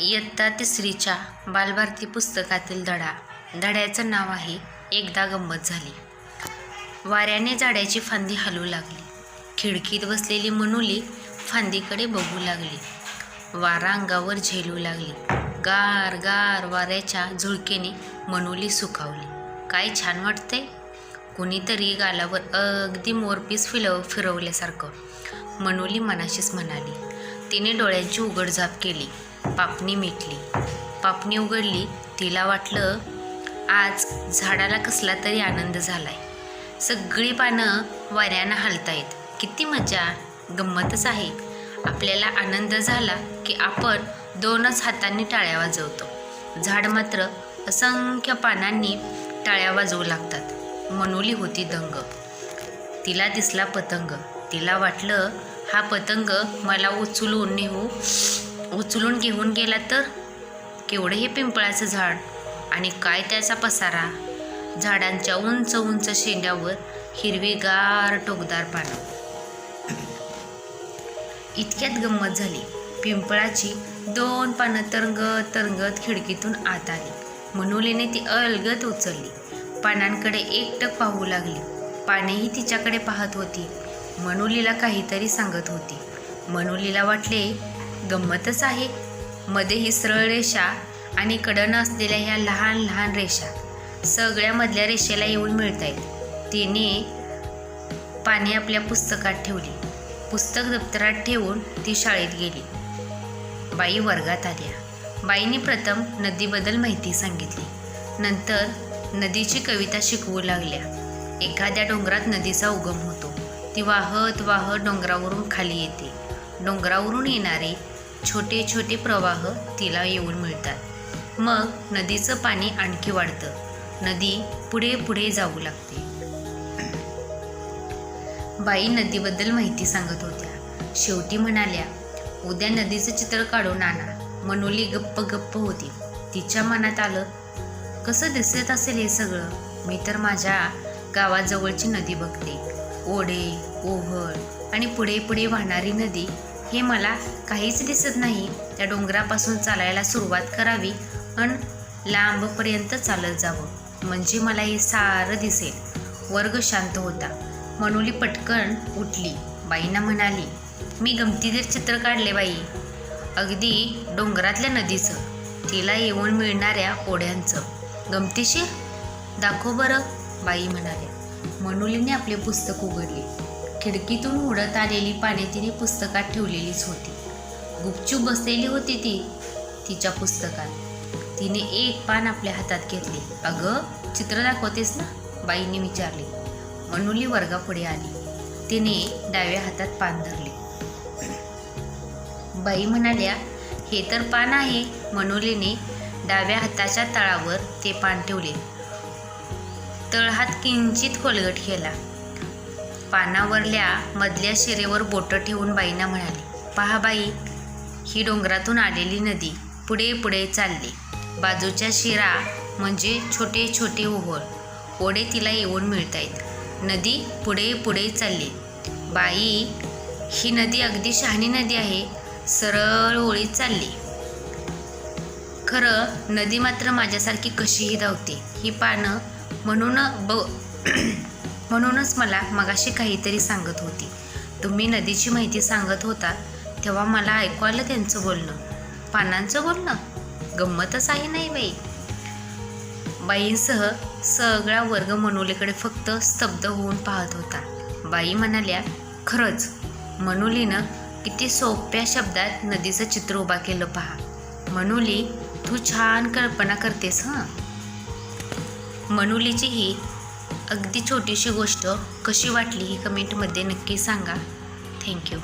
इयत्ता तिसरीच्या बालभारती पुस्तकातील धडा. धड्याचं नाव आहे एकदा गंमत झाली. वाऱ्याने झाडाची फांदी हलू लागली. खिडकीत बसलेली मनुली फांदीकडे बघू लागली. वारा अंगावर झेलू लागली. गार गार वाऱ्याच्या झुळकेने मनुली सुखावली. काय छान वाटतंय. कुणीतरी गालावर अगदी मोरपीस फिरव फिरवल्यासारखं. मनुली मनाशीच म्हणाली. तिने डोळ्यांची उघडझाप केली. पापणी मिटली. पापणी उघडली तिला वाटलं आज झाडाला कसला तरी आनंद झालाय. सगळी पानं वाऱ्यानं हलतायत. किती मजा. गंमतच आहे. आपल्याला आनंद झाला की आपण दोनच हातांनी टाळ्या वाजवतो. झाड मात्र असंख्य पानांनी टाळ्या वाजवू लागतात. मनुली होती दंग. तिला दिसला पतंग. तिला वाटलं हा पतंग मला उचलून नेऊ उचलून घेऊन गेला तर? केवढं हे पिंपळाचं झाड? आणि काय त्याचा पसारा? झाडांच्या उंच उंच शेंड्यावर हिरवीगार टोकदार पानं. इतक्यात गंमत झाली. पिंपळाची दोन पानं तरंगत तरंगत खिडकीतून आत आली. मनुलीने ती अलगत उचलली. पानांकडे एकटक पाहू लागली. पानेही तिच्याकडे पाहत होती. मनुलीला काहीतरी सांगत होती. मनुलीला वाटले गंमतच आहे. मध्ये ही सरळ रेषा आणि कडण असलेल्या ह्या लहान लहान रेषा सगळ्यामधल्या रेषेला येऊन मिळत आहेत. तिने पाने आपल्या पुस्तकात ठेवली. पुस्तक दप्तरात ठेवून ती शाळेत गेली. बाई वर्गात आल्या. बाईने प्रथम नदीबद्दल माहिती सांगितली. नंतर नदीची कविता शिकवू लागल्या. एखाद्या डोंगरात नदीचा उगम होतो. ती वाहत वाहत डोंगरावरून खाली येते. डोंगरावरून येणारे छोटे छोटे प्रवाह तिला येऊन मिळतात. मग नदीचं पाणी आणखी वाढतं. नदी पुढे पुढे जाऊ लागते. बाई नदीबद्दल माहिती सांगत होत्या. शेवटी म्हणाल्या उद्या नदीचं चित्र काढून आणा मनोली गप्प गप्प होती. तिच्या मनात आलं कसं दिसत असेल हे सगळं? मी तर माझ्या गावाजवळची नदी बघते. ओढे ओव्हळ आणि पुढे पुढे वाहणारी नदी हे मला काहीच दिसत नाही. त्या डोंगरापासून चालायला सुरुवात करावी अन लांबपर्यंत चालत जावं. म्हणजे मला हे सारं दिसेल. वर्ग शांत होता. मनोली पटकन उठली. बाईंना म्हणाली मी गमतीदार चित्र काढले बाई. अगदी डोंगरातल्या नदीचं. तिला येऊन मिळणाऱ्या ओढ्यांचं गमतीशीर? दाखव बरं. बाई म्हणाल्या. मनोलीने आपले पुस्तक उघडले. खिडकीतून उडत आलेली पाने तिने पुस्तकात ठेवलेलीच होती. गुपचूप बसलेली होती ती तिच्या पुस्तकात. तिने एक पान आपल्या हातात घेतले. अगं चित्र दाखवतेस ना? बाईने विचारले. मनुली वर्गापुढे आली. तिने डाव्या हातात पान धरले. बाई म्हणाल्या हे तर पान आहे. मनुलीने डाव्या हाताच्या तळावर ते पान ठेवले. तळहात किंचित खोलगट केला. पानावरल्या मधल्या शिरेवर बोटं ठेवून बाईंना म्हणाली पहा बाई ही डोंगरातून आलेली नदी पुढे पुढे चालली. बाजूच्या शिरा म्हणजे छोटे छोटे ओहोळ ओढे तिला येऊन मिळत आहेत नदी पुढे पुढे चालली. बाई ही नदी अगदी शहाणी नदी आहे. सरळ ओळीत चालली. खरं नदी मात्र माझ्यासारखी कशीही धावते. ही पानं म्हणून ब म्हणूनच मला मगाशी काहीतरी सांगत होती. तुम्ही नदीची माहिती सांगत होता तेव्हा मला ऐकू आलं त्यांचं बोलणं. पानांचं बोलणं? गंमतच आहे नाही बाई. बाईंसह सगळा वर्ग मनोलीकडे फक्त स्तब्ध होऊन पाहत होता. बाई म्हणाल्या खरंच मनोलीनं किती सोप्या शब्दात नदीचं चित्र उभा केलं पहा. मनोली तू छान कल्पना करतेस हां? मनुलीची ही अगदी छोटीशी गोष्ट कशी वाटली ही कमेंटमध्ये नक्की सांगा. थँक्यू.